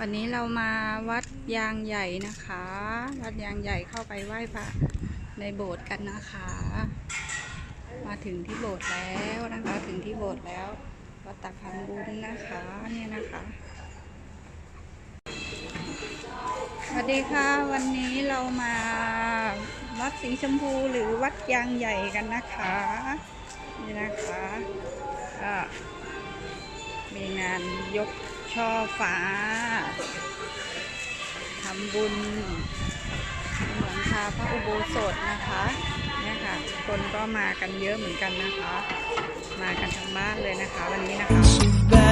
วันนี้เรามาวัดยางใหญ่นะคะ วัดยางใหญ่เข้าไปไหว้พระในโบสถ์กันนะคะ มาถึงที่โบสถ์แล้วนะคะถึงที่โบสถ์แล้ววัดตักพันบุญนะคะเนี่ยนะคะสวัสดีค่ะ วันนี้เรามาวัดสีชมพูหรือวัดยางใหญ่กันนะคะ นี่นะคะก็ มีงานยกช่อฟ้าทำบุญเหมือนคาพระอุโบสถนะคะเนี่ยค่ะคนก็มากันเยอะเหมือนกันนะคะ มากันทั้งบ้านเลยนะคะ วันนี้นะคะ